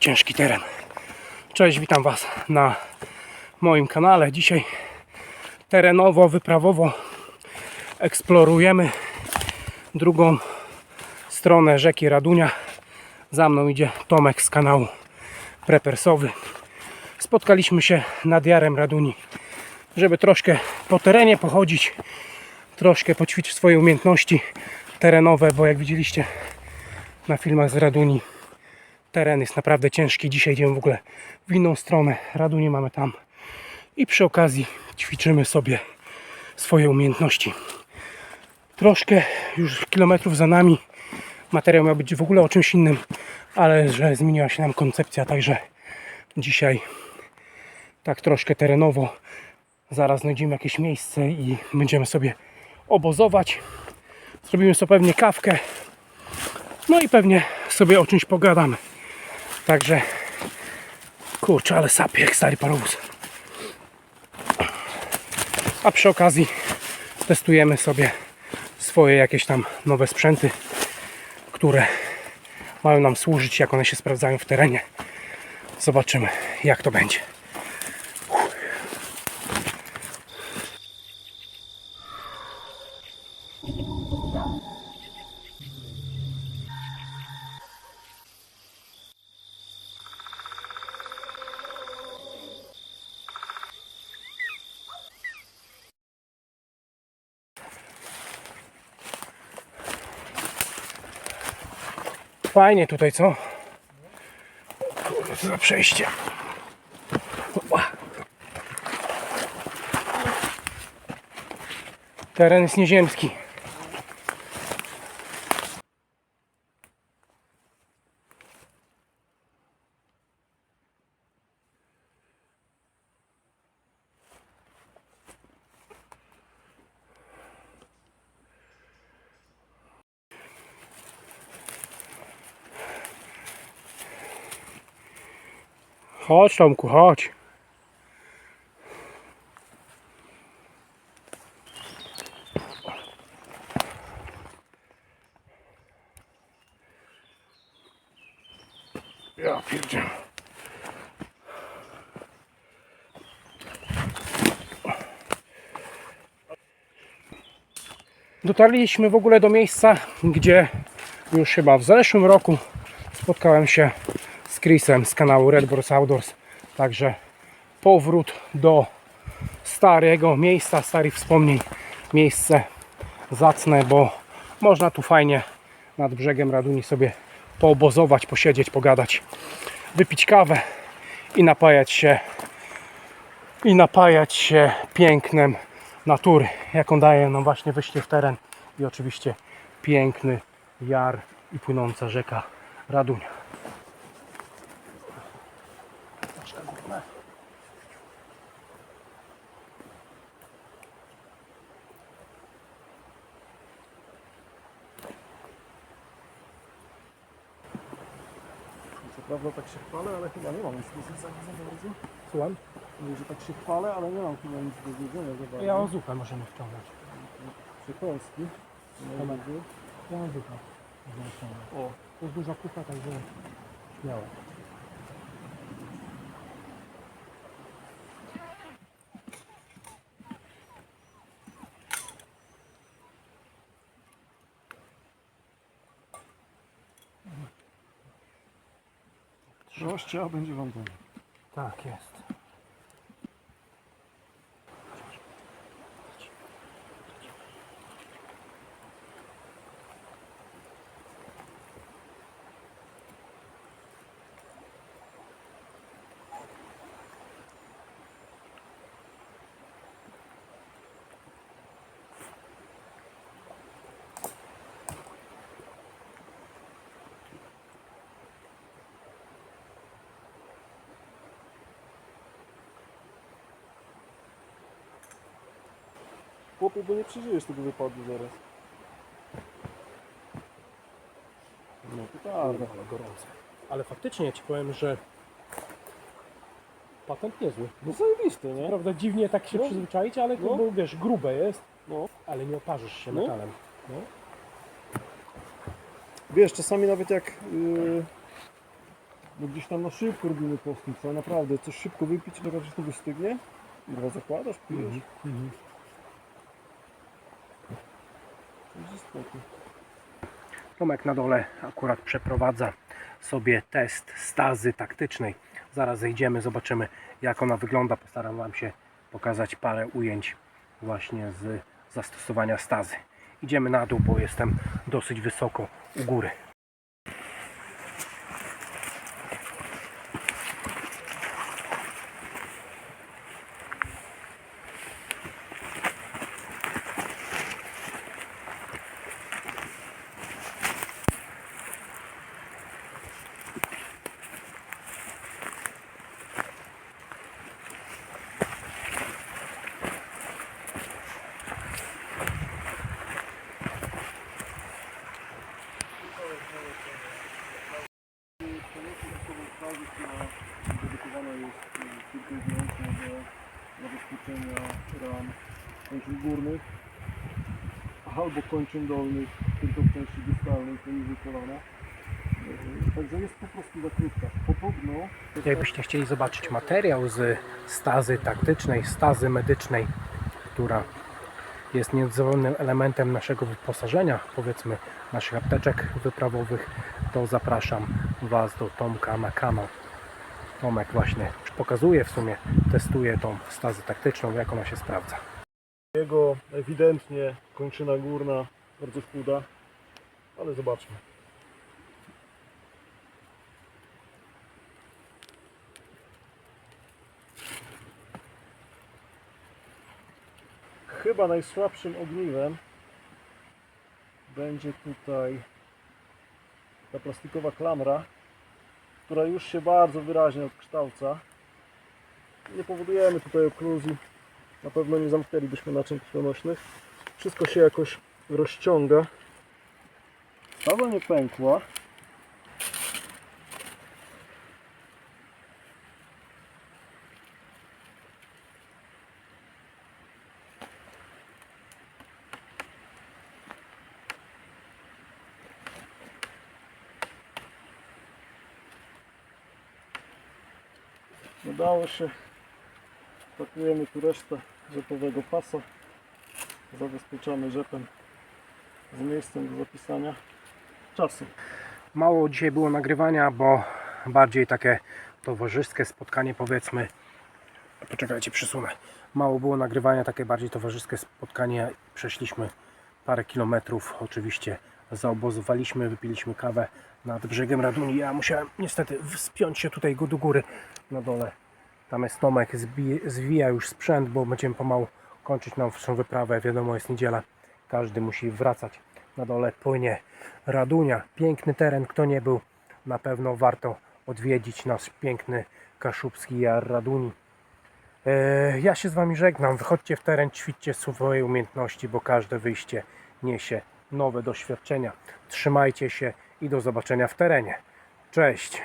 ciężki teren. Cześć, witam Was na moim kanale. Dzisiaj terenowo, wyprawowo eksplorujemy drugą stronę rzeki Radunia. Za mną idzie Tomek z kanału Prepersowy. Spotkaliśmy się nad Jarem Raduni, żeby troszkę po terenie pochodzić, troszkę poćwiczyć swoje umiejętności terenowe, bo jak widzieliście na filmach z Raduni, teren jest naprawdę ciężki. Dzisiaj idziemy w ogóle w inną stronę. Radunię mamy tam i przy okazji ćwiczymy sobie swoje umiejętności. Troszkę już kilometrów za nami. Materiał miał być w ogóle o czymś innym, ale że zmieniła się nam koncepcja, także dzisiaj tak troszkę terenowo. Zaraz znajdziemy jakieś miejsce i będziemy sobie obozować. Zrobimy sobie pewnie kawkę. No i pewnie sobie o czymś pogadamy. Także kurczę, ale sapie jak stary parowóz. A przy okazji testujemy sobie swoje jakieś tam nowe sprzęty, które mają nam służyć, jak one się sprawdzają w terenie. Zobaczymy, jak to będzie. Fajnie tutaj, co? Kurde, co za przejście. Teren jest nieziemski. Chodź Tomku, chodź. Ja pierdzielę. Dotarliśmy w ogóle do miejsca, gdzie już chyba w zeszłym roku spotkałem się z Chrisem z kanału Red Boars Outdoors. Także powrót do starego miejsca, starych wspomnień. Miejsce zacne, bo można tu fajnie nad brzegiem Raduni sobie poobozować, posiedzieć, pogadać, wypić kawę i napajać się i napajać się pięknem natury, jaką daje nam właśnie wyjście w teren i oczywiście piękny jar i płynąca rzeka Radunia. Co prawda tak się chwalę, ale chyba nie mam nic do zwiedzenia za bardzo. Słucham? Mówię, że tak się chwalę, ale nie mam chyba nic do zwiedzenia za bardzo. Ja o zupę możemy wciągnąć. Przekąski. Tomek. Ja mam zupę. Możemy wciągnąć. O, To jest duża kupa, także śmiało. Trzoście, a będzie wam dobrze. Tak jest. Chłopie, bo nie przeżyjesz tego wypadu zaraz. No to tak. Ale gorące. Ale faktycznie ci powiem, że patent niezły. No zajebiste, nie? Prawda, dziwnie tak się No. przyzwyczaić, ale to No. wiesz, grube jest, No. ale nie oparzysz się No. metalem. No. Wiesz, czasami nawet jak yy, Bo gdzieś tam na szybko robimy postęp, co naprawdę, coś szybko wypić, czekać aż to wystygnie. Kurwa, zakładasz, pijesz. Będzie spoko. Tomek na dole akurat przeprowadza sobie test stazy taktycznej. Zaraz zejdziemy, zobaczymy jak ona wygląda. Postaram Wam się pokazać parę ujęć właśnie z zastosowania stazy. Idziemy na dół, bo jestem dosyć wysoko u góry. Tylko i do zabezpieczenia ram kończyn górnych albo kończyn dolnych, tylko w części dystalnej poniżej kolana. Y, Także jest po prostu za krótka. Podobno Jakbyście chcieli zobaczyć materiał z stazy taktycznej, stazy medycznej, która jest niezbędnym elementem naszego wyposażenia, powiedzmy naszych apteczek wyprawowych, to zapraszam Was do Tomka na kanał. Tomek właśnie pokazuje w sumie, testuje tą stazę taktyczną, jak ona się sprawdza. jego ewidentnie kończyna górna bardzo chuda, ale zobaczmy. Chyba najsłabszym ogniwem będzie tutaj ta plastikowa klamra, która już się bardzo wyraźnie odkształca. Nie powodujemy tutaj okluzji, na pewno nie zamknęlibyśmy naczyń krwionośnych. Wszystko się jakoś rozciąga. Stawa nie pękła. Udało się. Pakujemy tu resztę rzepowego pasa. Zabezpieczamy rzepem z miejscem do zapisania czasu. Mało dzisiaj było nagrywania, bo bardziej takie towarzyskie spotkanie powiedzmy. Poczekajcie, przesunę. Mało było nagrywania, takie bardziej towarzyskie spotkanie. Przeszliśmy parę kilometrów, oczywiście zaobozowaliśmy, wypiliśmy kawę nad brzegiem Raduni. Ja musiałem niestety wspiąć się tutaj go do góry na dole. Tam jest Tomek, zwija już sprzęt, bo będziemy pomału kończyć naszą wyprawę. Wiadomo, jest niedziela, każdy musi wracać. Na dole płynie Radunia. Piękny teren, kto nie był, na pewno warto odwiedzić nasz piękny Kaszubski Jar Raduni. E, Ja się z Wami żegnam. Wychodźcie w teren, ćwiczcie swoje umiejętności, bo każde wyjście niesie nowe doświadczenia. Trzymajcie się i do zobaczenia w terenie. Cześć!